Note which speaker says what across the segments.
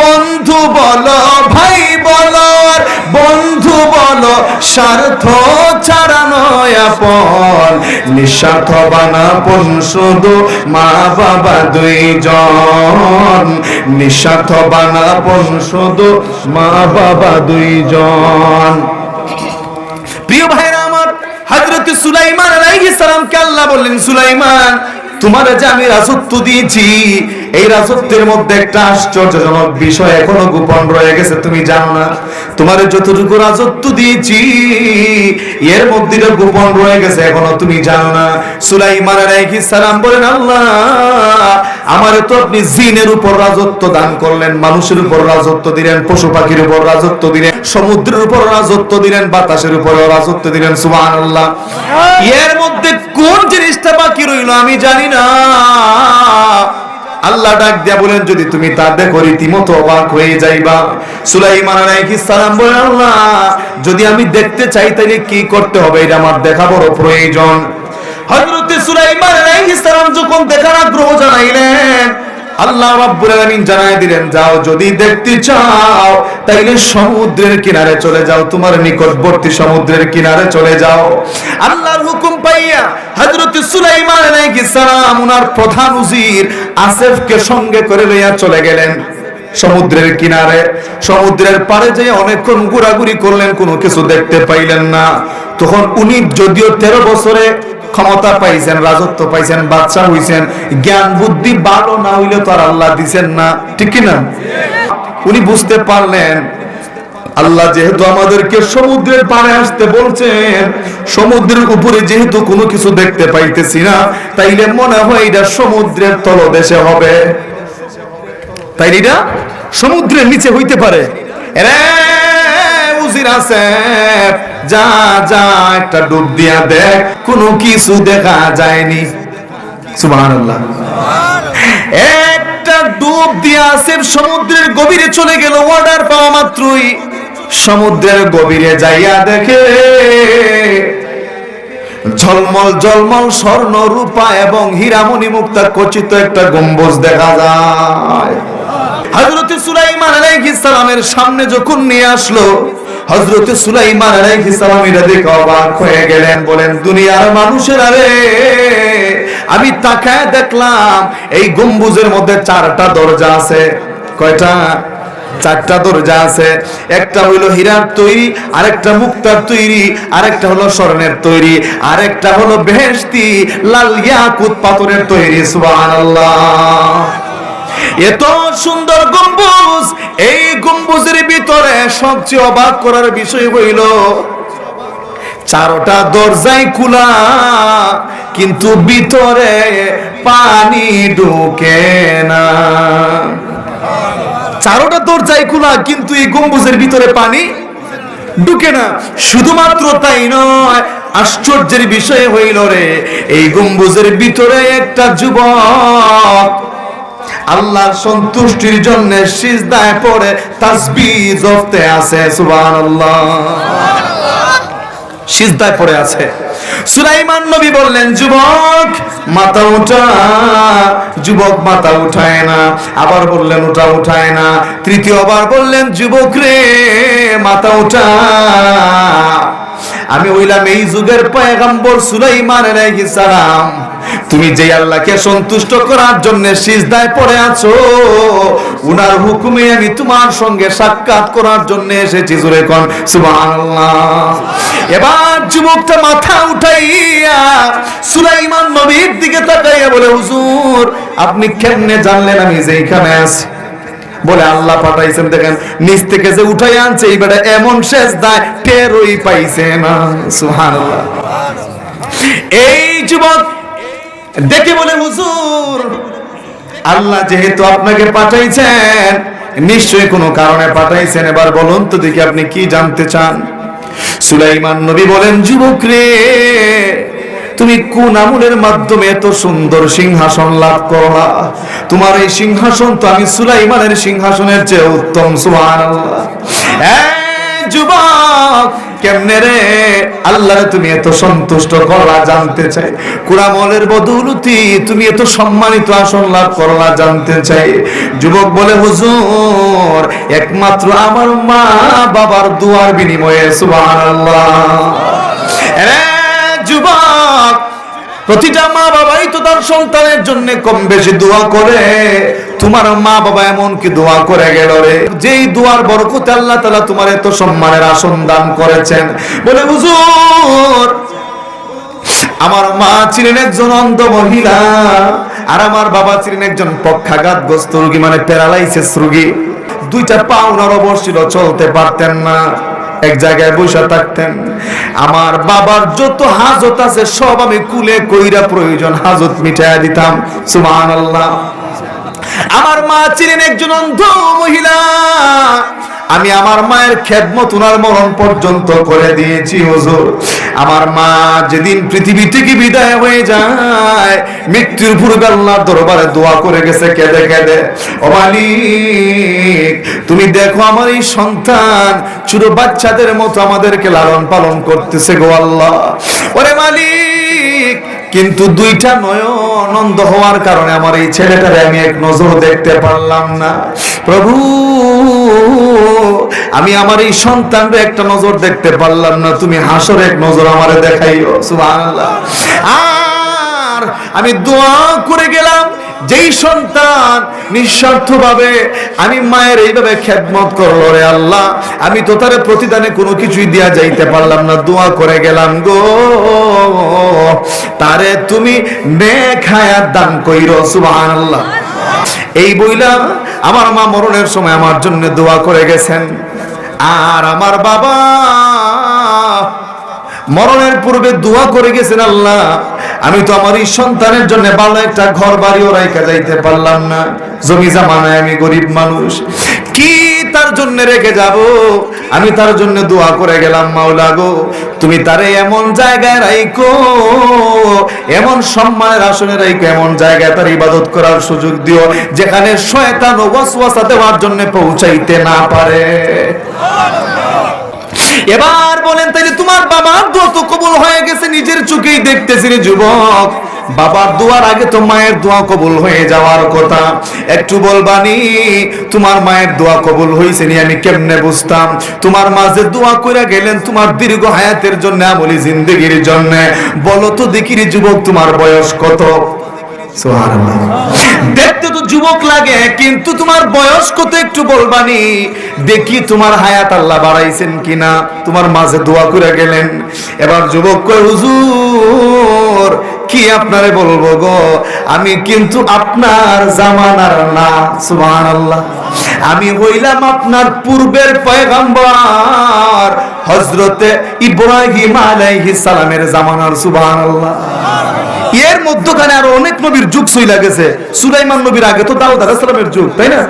Speaker 1: বন্ধু বলো, ভাই বলো বন্ধু বলো, স্বার্থ ছাড়ানো আপন। নিঃস্বার্থ বানাপন শুধু মা বাবা দুইজন। নিঃস্বার্থ বানাপন শুধু মা বাবা দুইজন। প্রিয় ভাইরা আমার, হযরত সুলাইমান আলাইহিস সালামকে আল্লাহ বললেন, সুলাইমান, তোমার যে আমি রাজত্ব দিয়েছি এই রাজত্বের মধ্যে একটা আশ্চর্যজনক বিষয় এখনও গোপন রয়ে গেছে তুমি জানো না। তোমার যতটুকু রাজত্ব দিয়েছি এর মধ্যে গোপন রয়ে গেছে এখনও তুমি জানো না। সুলাইমান আলাইহিস সালাম বলেন আল্লাহ আমারে তো আপনি জিনের উপর রাজত্ব দান করলেন মানুষের উপর রাজত্ব দিলেন পশু পাখির উপর রাজত্ব দিলেন সমুদ্রের উপর রাজত্ব দিলেন বাতাসের উপর রাজত্ব দিলেন সুবহানাল্লাহ। এর মধ্যে কোন জিনিসটা বাকি রইল আমি জানি না। আল্লাহ ডাক দিয়া বলেন, যদি তুমি তা দেখো, রীতিমতো অবাক হয়ে যাইবা। সুলাইমান আলাইহিস সালাম বলেন আল্লাহ, যদি আমি দেখতে চাই তাহলে কি করতে হবে? এটা আমার দেখা বড় প্রয়োজন। হযরতে সুলাইমান আলাইহিস সালাম যখন দেখার আগ্রহ জানাইলেন আল্লাহ রাব্বুল আলামিন জানায় দিলেন, যাও, যদি দেখতে চাও, তাইলে সমুদ্রের কিনারে চলে যাও, তোমার নিকটবর্তী সমুদ্রের কিনারে চলে যাও। আল্লাহর হুকুম পাইয়া হযরত সুলাইমান আলাইহিস সালাম উনার প্রধান উজির আসেফকে সঙ্গে করে লইয়া চলে গেলেন সমুদ্রের কিনারে। সমুদ্রের পাড়ে যেয়ে অনেকক্ষণ ঘোরাঘুরি করলেন, কোনো কিছু দেখতে পাইলেন না। তখন উনি যদিও তেরো বছরে ক্ষমতা পাইছেন, রাজত্ব পাইছেন, বাচ্চা হইছেন, জ্ঞান, বুদ্ধি ভালো না হইলে তো আর আল্লাহ দিছেন না, ঠিক কি না উনি বুঝতে পারলেন, আল্লাহ যেহেতু আমাদেরকে সমুদ্রের পাড়ে আসতে বলছেন, সমুদ্রের উপরে যেহেতু কোনো কিছু দেখতে পাইতেছি না, তাইলে মনে হয় এটা সমুদ্রের তলদেশে হবে। তাই এটা সমুদ্রের নিচে হইতে পারে। রে উজির আছে। যা যা, একটা ডুব দিয়া দেখ, কোনো কিছু দেখা যায়নি। সুবহানাল্লাহ। একটা ডুব দিয়া আসে সমুদ্রের গভীরে চলে গেল অর্ডার পাওয়া মাত্রই। সমুদ্রের গভীরে যাইয়া দেখে, ঝলমল জলমল স্বর্ণ, রূপা এবং হীরামণি মুক্তা খচিত একটা গম্বুজ দেখা যায়। হযরত সুলাইমান আলাইহিস সালামের সামনে যখন নিয়ে আসলো হযরত সুলাইমান আলাইহিস সালাম এটা দেখে অবাক হয়ে গেলেন, বলেন, দুনিয়ার মানুষের আরে আমি তাকায় দেখলাম এই গম্বুজের মধ্যে চারটা দরজা আছে। কয়টা? চারটা দরজা আছে। একটা হইল হীরার তৈরি, আরেকটা মুক্তার তৈরি, আরেকটা হলো স্বর্ণের তৈরি, আরেকটা হলো বেহেশতি, লাল ইয়াকুত পাথরের তৈরি, সুবহানাল্লাহ। এত সুন্দর গম্বুজ, এই গম্বুজের ভিতরে সবচেয়ে অবাক করার বিষয় হইল, চারটা দরজাই খোলা, কিন্তু ভিতরে পানি ঢুকে না। চারোটা দরজাই খোলা, কিন্তু এই গম্বুজের ভিতরে পানি ঢুকে না। শুধুমাত্র তাই নয়, আশ্চর্যের বিষয় হইল রে, এই গম্বুজের ভিতরে একটা যুবক আল্লাহর সন্তুষ্টির জন্য সিজদায় পড়ে তাসবিহ জপতে আছে, সুবহানাল্লাহ। সিজদায় পড়ে আছে। সুলাইমান নবী বললেন, যুবক, মাথা উঠা। যুবক মাথা উঠায় না, আবার বললেন, উঠা, উঠায় না। তৃতীয়বার বললেন, যুবক রে, মাথা উঠা। আমি হইলাম এই যুগের পয়গম্বর সুলাইমান আলাইহিস সালাম। তুমি যে আল্লাহকে সন্তুষ্ট করার জন্য সিজদায় পড়ে আছো, উনার হুকুমে আমি তোমার সঙ্গে সাক্ষাৎ করার জন্য এসেছি জুরে কোন? সুবহানাল্লাহ। এবার যুবকটা মাথা উঠাইয়া সুলাইমান নবীর দিকে তাকাইয়া বলে, হুজুর, আপনি কেমনে জানলেন আমি যে এখানে আছি? বলে আল্লাহ পাঠাইছেন, দেখেন, নিচ থেকে যে উঠাই আনছে, এই বেটা এমন শেষ দায় টেরই পাইছে না। সুবহানাল্লাহ। এই যুবক, দেখে বলে, হুজুর, আল্লাহ যেহেতু আপনাকে পাঠাইছেন, নিশ্চয়ই কোনো কারণে পাঠাইছেন। এবার বলুন তো দেখি আপনি কি জানতে চান? সুলাইমান নবী বলেন, যুবক রে তুমি কোন আমলের মাধ্যমে এত সুন্দর সিংহাসন লাভ করলা তোমার এই সিংহাসন তো আমি সুলাইমানের সিংহাসনের চেয়ে উত্তম এই যুবক, কেমনে রে? আল্লাহরে তুমি এত সন্তুষ্ট করলা জানতে চাই। কুরামলের বদৌলতি তুমি এত সম্মানিত আসন লাভ করলা জানতে চাই। যুবক বলে, হুজুর, একমাত্র আমার মা বাবার দুয়ার বিনিময়ে, সুবহানাল্লাহ। এরে যুবক, প্রতিটা মা বাবাই তো তার সন্তানের জন্য কম বেশি দোয়া করে। তোমার মা বাবা দোয়া করে গেল রে? যেই দোয়ার বরকতে আল্লাহ তোমার এত সম্মানের আসন দান করেছেন। বলে, হুজুর, আমার মা ছিলেন একজন অন্ধ মহিলা, আর আমার বাবা ছিলেন একজন পক্ষাঘাতগ্রস্ত রোগী মানে প্যারালাইসিস রোগী। দুইটা পা ওনার অবশ্যই চলতে পারতেন না। এক জায়গায় বসে থাকতেন। আমার বাবার যত হাজত আছে, সব আমি কুলে কইরা প্রয়োজন হাজত মিটাইয়া দিতাম। আল্লাহ আমার মা ছিলেন একজন অন্ধ মহিলা। আমি আমার মায়ের খেদমত উনার মরণ পর্যন্ত করে দিয়েছি, হুজুর। আমার মা যেদিন পৃথিবী থেকে বিদায় হয়ে যায়, মৃত্যুর পূর্বে আল্লাহর দরবারে দোয়া করে গেছে কেঁদে কেঁদে। ও মালিক, তুমি দেখো আমার এই সন্তান ছোট বাচ্চাদের মতো আমাদেরকে লালন পালন করতেছে গো আল্লাহ। ওরে মালিক কিন্তু দুইটা নয়ন অন্ধ হওয়ার কারণে আমার এই ছেলেটারে আমি এক নজর দেখতে পারলাম না। প্রভু, আমি আমার এই সন্তানরে একটা নজর দেখতে পারলাম না। তুমি হাসর এক নজর আমারে দেখাইও, সুবহানাল্লাহ। আর আমি দোয়া করে গেলাম যেই সন্তান নিঃস্বার্থভাবে আমি মায়ের এইভাবে খেদমত করল রে আল্লাহ, আমি তো তার প্রতিদানে কোনো কিছুই দিয়া যাইতে পারলাম না, দোয়া করে গেলাম গো। তারে তুমি নেক হায়াত দান কইরো, সুবহানাল্লাহ। এই বইলা আমার মা মরণের সময় আমার জন্য দোয়া করে গেছেন। আর আমার বাবা মরণের পূর্বে দোয়া করে গেছেন আল্লাহ। আমি তো আমার এই সন্তানের জন্য ভালো একটা ঘর বাড়িও রাইখা যাইতে পারলাম না। জমি জামানায় আমি গরিব মানুষ। কি তার জন্য রেখে যাব? আমি তার জন্য দোয়া করে গেলাম, মাওলা গো। তুমি তারে এমন জায়গায় রাইকো এমন সম্মানের আসনে রাইকো এমন জায়গায় তার ইবাদত করার সুযোগ দিও, যেখানে শয়তান ওয়াসওয়াসা দেওয়ার জন্য পৌঁছাইতে না পারে। এবার বলেন, তাইলে তোমার বাবার দোয়া তো কবুল হয়ে গেছে, নিজের চোখেই দেখতেছি রে যুবক। বাবার দোয়ার আগে তো মায়ের দোয়া কবুল হয়ে যাওয়ার কথা। একটু বলবানি তোমার মায়ের দোয়া কবুল হয়েছে নি, আমি কেমনে বুঝতাম? তোমার মাঝে দোয়া করে গেলেন, তোমার দীর্ঘ হায়াতের জন্য, আমলি জিন্দগির জন্য। বলো তো দেখি রে যুবক, তোমার বয়স কত। দেখতে তো যুবক লাগে, কিন্তু তোমার বয়স কত একটু বলবানি। দেখি তোমার হায়াত আল্লাহ বাড়াইছেন কিনা, তোমার মাঝে দোয়া করে গেলেন। এবার যুবক কয়, হুজুর, কি আপনারে বলব গো? আমি কিন্তু আপনার জামানার না, সুবহানাল্লাহ। আমি হইলাম আপনার পূর্বের পয়গম্বর, হযরতে ইব্রাহিম আলাইহিস সালামের জামানার, সুবহানাল্লাহ। এর মধ্যখানে আরও অনেক নবীর যুগ সইলা গেছে। সুলাইমান নবীর আগে তো দাউদ আলাহিসের যুগ, তাই না?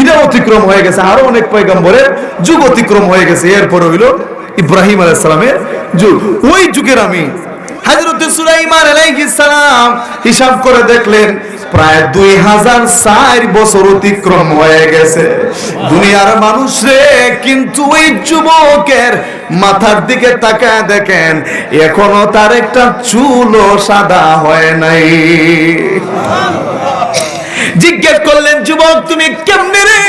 Speaker 1: ইরা অতিক্রম হয়ে গেছে, আরও অনেক পয়গম্বরের যুগ অতিক্রম হয়ে গেছে। এরপর হইল ইব্রাহিম আলাহিসের যুগ। ওই যুগের আমি হাজরত সুলাইমান আলাইহিস সালাম হিসাব করে দেখলেন প্রায় দুই হাজার চার বছর অতিক্রম হয়ে গেছে। দুনিয়ার মানুষ রে, কিন্তু ওই যুবকের মাথার দিকে তাকায় দেখেন, এখনও তার একটা চুলও সাদা হয় নাই। জিজ্ঞেস করলেন, যুবক, তুমি কেমনে রে?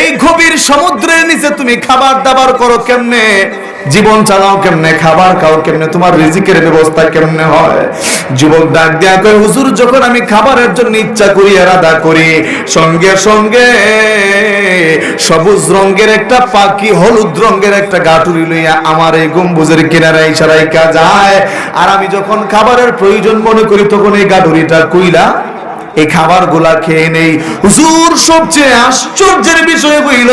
Speaker 1: এই গভীর সমুদ্রের নিচে তুমি খাবার দাবার করো কেমনে? জীবন চালাও কেমনে, খাবার খাও কেমনে, তোমার রিজিকের ব্যবস্থা কেমনে হয়? যুবক ডাক দেয়া কয়, হুজুর, যখন আমি খাবারের জন্য ইচ্ছা করি আর করি, সঙ্গে সঙ্গে সবুজ রঙের একটা পাখি, হলুদ রঙের একটা গাটুরি লইয়া আমার এই গম্বুজের কিনারায় ইশারায় যায়। আর আমি যখন খাবারের প্রয়োজন মনে করি, তখন এই গাটুরিটা কইলা, এই খাবারগুলা খেয়ে নেই। হুজুর, সবচেয়ে আশ্চর্যের বিষয় হইল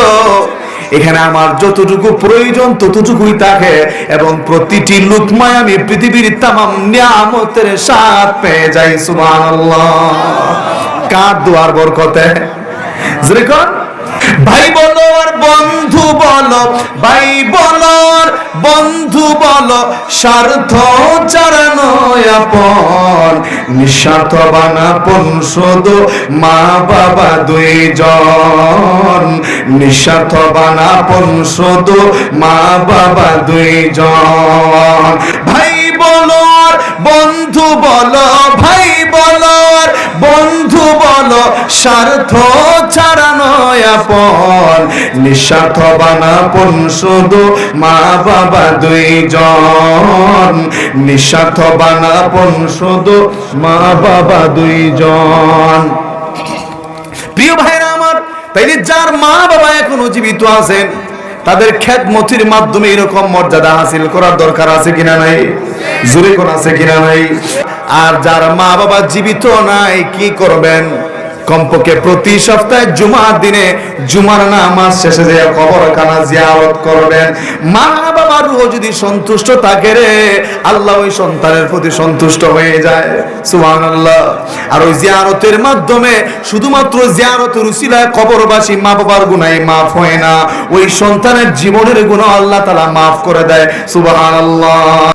Speaker 1: এখানে আমার যতটুকু প্রয়োজন, ততটুকুই থাকে এবং প্রতিটি লুকমায় আমি পৃথিবীর তামাম নিয়ামতের স্বাদ পেয়ে যাই সুমান কার দুয়ার বরকতে? ভাই বলো আর বন্ধু বলো ভাই বলো বন্ধু বলো স্বার্থ চারানো আপন নিঃস্বার্থ বানাপন শুধু মা বাবা দুইজন। নিঃস্বার্থ বানাপন শুধু মা বাবা দুইজন। ভাই বলো বন্ধু স্বার্থ ছাড়ানো আপন, নিঃস্বার্থ শুধু মা বাবা নিঃস্বার্থ শুধু মা বাবা প্রিয় ভাইরা আমার, তাইলে যার মা বাবা এখনও জীবিত আছেন, তাদের খ্যাতমতির মাধ্যমে এরকম মর্যাদা হাসিল করার দরকার আছে কিনা নাই? জোরে কোন আছে কিনা নাই? আর যার মা বাবা জীবিত নাই, কি করবেন? কমপক্ষে প্রতি সপ্তাহে জুমার দিনে জুমার নামাজ শেষে যে কবরখানা জিয়ারত করবেন, মা বাবার রুহ যদি সন্তুষ্ট থাকে রে, আল্লাহ ওই সন্তানের প্রতি সন্তুষ্ট হয়ে যায়। সুবহানাল্লাহ। আর ওই জিয়ারতের মাধ্যমে শুধুমাত্র জিয়ারতের উসিলায় কবরবাসী মা বাবার গুনাহ মাফ হয় না, ওই সন্তানের জীবনের গুনাহ আল্লাহ তাআলা মাফ করে দেয়। সুবহানাল্লাহ।